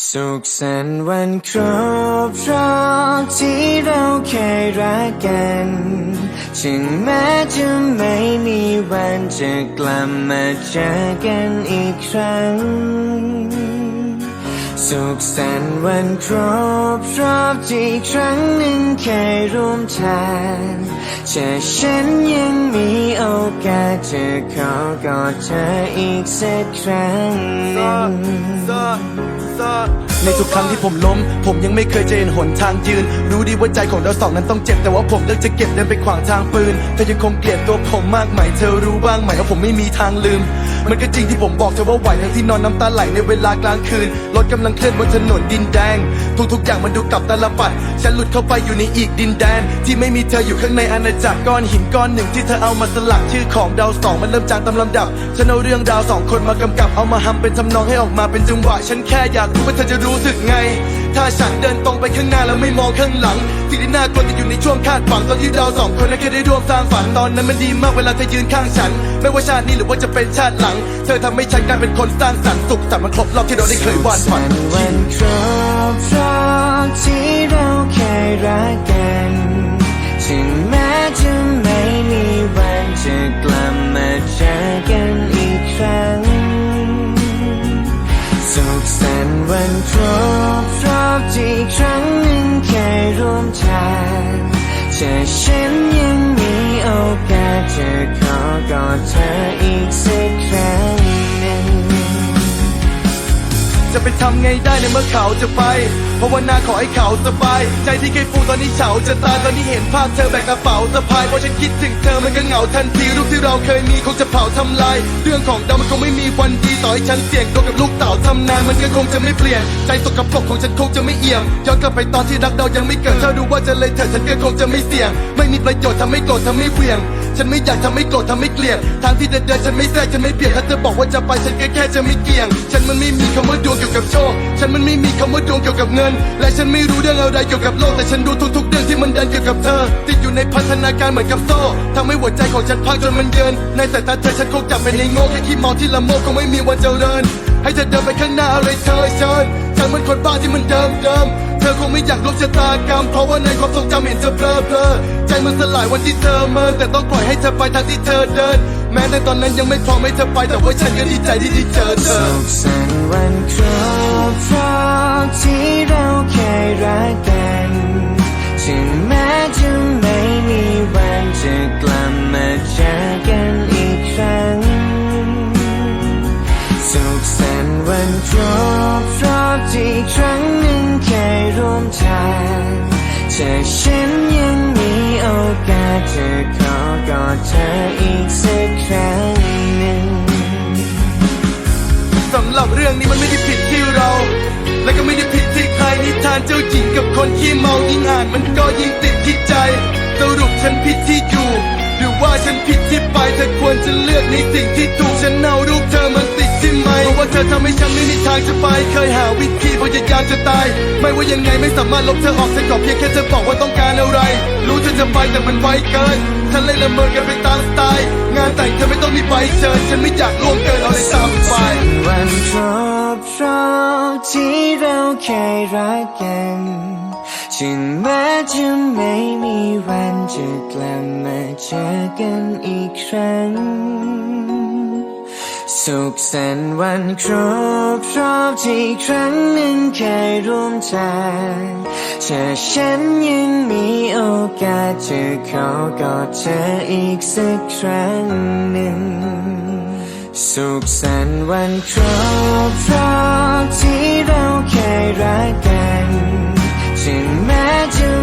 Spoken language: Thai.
สุขสันต์วันครบรอบที่เราเคยรักกัน ถึงแม้จะไม่มีวันจะกลับมาเจอกันอีกครั้ง สุขสันต์วันครบรอบที่ครั้งหนึ่งเคยร่วมทางจะฉันยังมีโอกาสจะขอกอดเธออีกสักครั้ง หนึ่ง ในทุกครั้งที่ผมล้ม ผมยังไม่เคยจะเห็นหนทางยืน รู้ดีว่าใจของเราสองนั้นต้องเจ็บ แต่ว่าผมเลือกจะเก็บเดินไปขวางทางปืน เธอยังคงเกลียดตัวผมมากไหม เธอรู้บ้างไหมว่าผมไม่มีทางลืม มันก็จริงที่ผมบอกเธอว่าไหวทั้งที่นอนน้ำตาไหลในเวลากลางคืน รถกำลังเคลื่อนบนถนนดินแดง ทุกๆอย่างมันดูกลับตาลปัด ฉันหลุดเข้าไปอยู่ในอีกดินแดน ที่ไม่มีเธออยู่ข้างในอาณาจักรก้อนหินก้อนหนึ่งที่เธอเอามาสลักชื่อของดาวสองมันเริ่มจางตามลำดับ ฉันเอาเรื่องดาวสองคนมากำกับเอามาทำเป็นทำนองให้ออกมาเป็นจังหวะ ฉันแค่อยากรู้ว่าเธอจะรูู้้สึกไง ถ้าฉันเดินตรงไปข้างหน้าแล้วไม่มองข้างหลังสิ่งที่น่ากลัวจะอยู่ในช่วงคาดฝังตอนที่เราสองคนนั้นเคยได้ร่วมสร้างฝันตอนนั้นมันดีมากเวลาเธอยืนข้างฉัน ไม่ว่าชาตินี้หรือว่าจะเป็นชาติหลัง เธอทำให้ฉันกลายเป็นคนสร้างสรรค์สุขสันต์มันครบรอบที่เราได้เคยวาดฝันวันครบรอบที่เราเคยรักกัน สันต์วันครบรอบที่ครั้งหนึ่งเคยร่วมทางจะฉันยังมีโอกาสจะขอกอดเธออีกสัก จะไปทำไงได้ในเมื่อเขาจะไปภาวนาขอให้เขาสบาย ใจที่เคยฟูตอนนี้เฉาจะตายตอนนี้เห็นภาพเธอแบกกระเป๋าสะพายเพราะฉันคิดถึงเธอมันก็เหงาทันทีรูปที่เราเคยมีคงจะเผาทำลาย เรื่องของเรามันคงไม่มีวันดีต่อให้ฉันเสี่ยงตัวกับลูกเต่าทำนานมันก็คงจะไม่เปลี่ยน ใจสกปรกของฉันคงจะไม่เอี่ยมย้อนกลับไปตอนที่รักเรายังไม่เกิดถ้ารู้ว่าจะเลยเธอฉันก็คงจะไม่เสี่ยง ไม่มีประโยชน์ทำให้โกรธทำให้เวียงฉันไม่อยากทำให้โกรธทำให้เกลียดทางที่เดินเดินฉันไม่แทรกฉันไม่เบียดถ้าเธอบอกว่าจะไปฉันก็แค่จะไม่เกี่ยง ฉันมันไม่มีคำว่าดวง โชค ฉันมันไม่มีคำว่าดวงเกี่ยวกับเงิน และฉันไม่รู้เรื่องอะไรเกี่ยวกับโลก แต่ฉันรู้ทุกๆเรื่องที่มันดันเกี่ยวกับเธอ ติดอยู่ในพัฒนาการเหมือนกับโซ่ทำให้หัวใจของฉันพังจนมันเยิน ในสายตาเธอฉันคงจับเป็นในโง่แค่ขี้มองที่ละโมบคงไม่มีวันเจริญ ให้เธอเดินไปข้างหน้าอะไรเธอเชิญฉันมันคนบ้าที่มันเดิมเดิม เธอคงไม่อยากลบชะตากรรม เพราะว่าในความทรงจำเห็นเธอเพลอเพลอใจมันสลายวันที่เธอเมินแต่ต้องปล่อยให้เธอไปทางที่เธอเดิน แม้ในตอนนั้นยังไม่พร้อมให้เธอไป แต่ว่าฉันก็ดีใจที่ได้เจอเธอ สุขสันต์วันครบรอบที่เราเคยรักกัน จะฉันยังมีโอกาสจะขอกอดเธออีกสักครั้งหนึ่งสำหรับเรื่องนี้มันไม่ได้ผิดที่เรา และก็ไม่ได้ผิดที่ใครนิทานเจ้าหญิงกับคนขี้เมายิ่งอ่านมันก็ยิ่งติดที่ใจ สรุปฉันผิดที่อยู่ หรือว่าฉันผิดที่ไปเธอควรจะเลือกในสิ่งที่ถูกฉันเอารูปเธอมันติดที่ไหมเพราะว่าเธอทำให้ฉันไม่มีทางจะไปเคยหาวิธี พยายามจะตาย ไม่ว่ายังไงไม่สามารถลบเธอออกฉันขอเพียงแค่เธอบอกว่าต้องการอะไร รู้เธอจะไปแต่มันไวเกินฉันเลยละเมอกันไปตามสไตล์งานแต่งเธอไม่ต้องมีใบเชิญฉันไม่อยากล่วงเกินเอาเลยตามไปวันครบรอบที่เราเคยรักกันถึงแม้จะไม่มีวันจะกลับมาเจอกันอีกครั้ง สุขสันต์วันครบรอบที่ครั้งหนึ่งเคยร่วมทางถ้าฉันยังมีโอกาสจะขอกอดเธออีกสักครั้งหนึ่ง สุขสันต์วันครบรอบที่เราเคยรักกัน ถึงแม้จะ